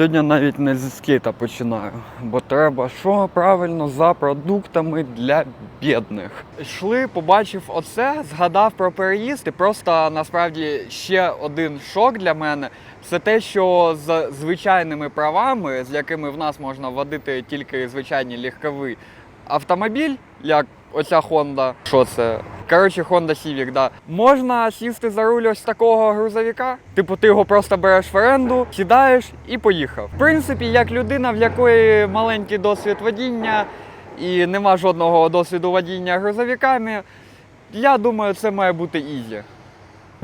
Сьогодні навіть не зі скейта починаю, бо треба що правильно за продуктами для бідних. Йшли, побачив оце, згадав про переїзд, і просто насправді ще один шок для мене це те, що з звичайними правами, з якими в нас можна водити тільки звичайні легкові автомобіль, як оця Honda, що це? Коротше, Honda Civic, да. Можна сісти за руль ось такого грузовика. Типу, ти його просто береш в оренду, сідаєш і поїхав. В принципі, як людина, в якої маленький досвід водіння і нема жодного досвіду водіння грузовиками, я думаю, це має бути ізі.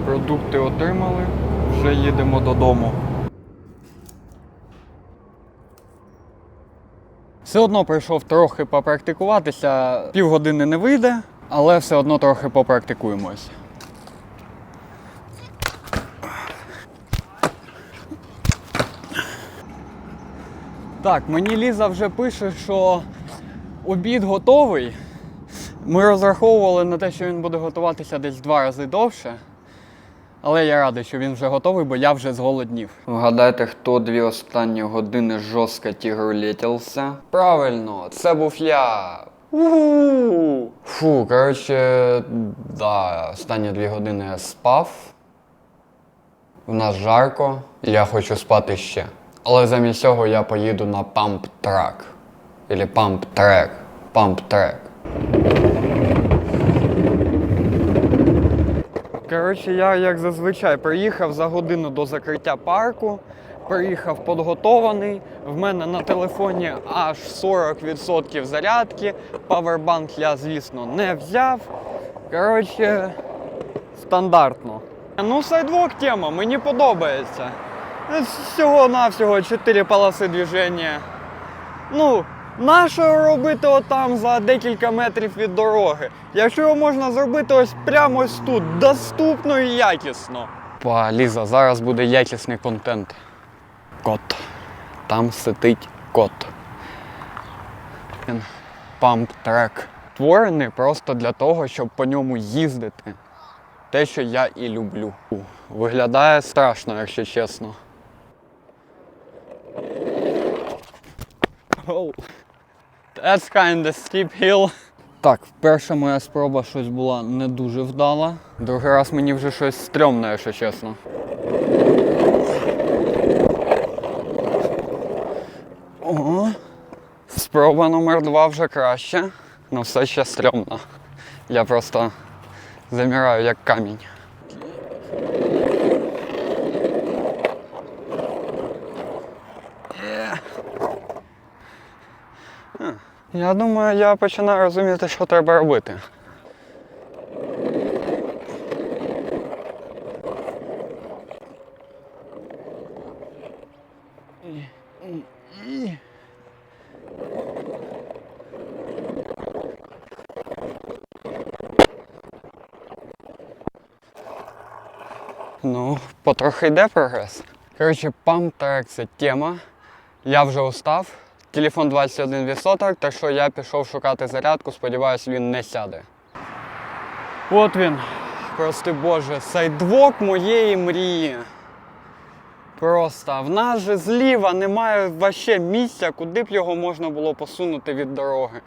Продукти отримали, вже їдемо додому. Все одно прийшов трохи попрактикуватися. Півгодини не вийде, але все одно трохи попрактикуємось. Так, мені Ліза вже пише, що обід готовий. Ми розраховували на те, що він буде готуватися десь два рази довше. Але я радий, що він вже готовий, бо я вже зголоднів. Вгадайте, хто дві останні години жорстко тігролетівся? Правильно, це був я. У-у-у. Фу, коротше, да, останні дві години я спав. В нас жарко, я хочу спати ще. Але замість цього я поїду на памп-трак. Ілі памп-трек. Памп-трек. Коротше, я як зазвичай приїхав за годину до закриття парку. Приїхав підготований. В мене на телефоні аж 40% зарядки. Павербанк я, звісно, не взяв. Коротше, стандартно. Ну, сайдвок тема, мені подобається. Всього-навсього 4 полоси движення. Ну, нащо робити отам за декілька метрів від дороги? Якщо його можна зробити ось прямо ось тут, доступно і якісно. Па, Ліза, зараз буде якісний контент. Кот. Там сидить кот. Він памп-трек. Створений просто для того, щоб по ньому їздити. Те, що я і люблю. Виглядає страшно, якщо чесно. That's kind of steep hill. Так, перша моя спроба щось була не дуже вдала. Другий раз мені вже щось стрьомне, якщо чесно. Ого. Спроба номер два вже краще, але все ще стрьомно. Я просто замираю як камінь. Я думаю, я починаю розуміти, що треба робити. Ну, потрохи йде прогрес. Коротше, памп-трек це тема. Я вже устав. Телефон 21%, так що я пішов шукати зарядку, сподіваюсь, він не сяде. От він. Прости Боже, сайдвок моєї мрії. Просто в нас же зліва немає вообще місця, куди б його можна було посунути від дороги.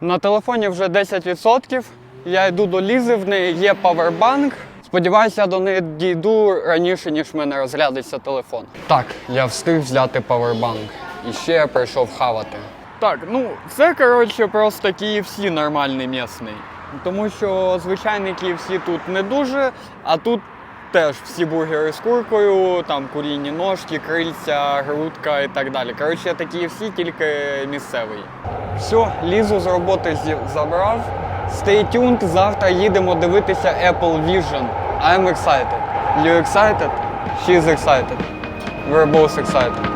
На телефоні вже 10%. Я йду до Лізи, в неї є павербанк. Сподіваюся, я до неї дійду раніше, ніж в мене розрядиться телефон. Так, я встиг взяти павербанк. І ще я прийшов хавати. Так, ну це коротше просто KFC нормальний місний. Тому що звичайний KFC тут не дуже, а тут теж всі бургери з куркою, там курінні ножки, крильця, грудка і так далі. Коротше, це KFC, тільки місцевий. Все, лізу з роботи зі- забрав. Stay tuned, завтра їдемо дивитися Apple Vision. I'm excited. You excited? She's excited. We're both excited.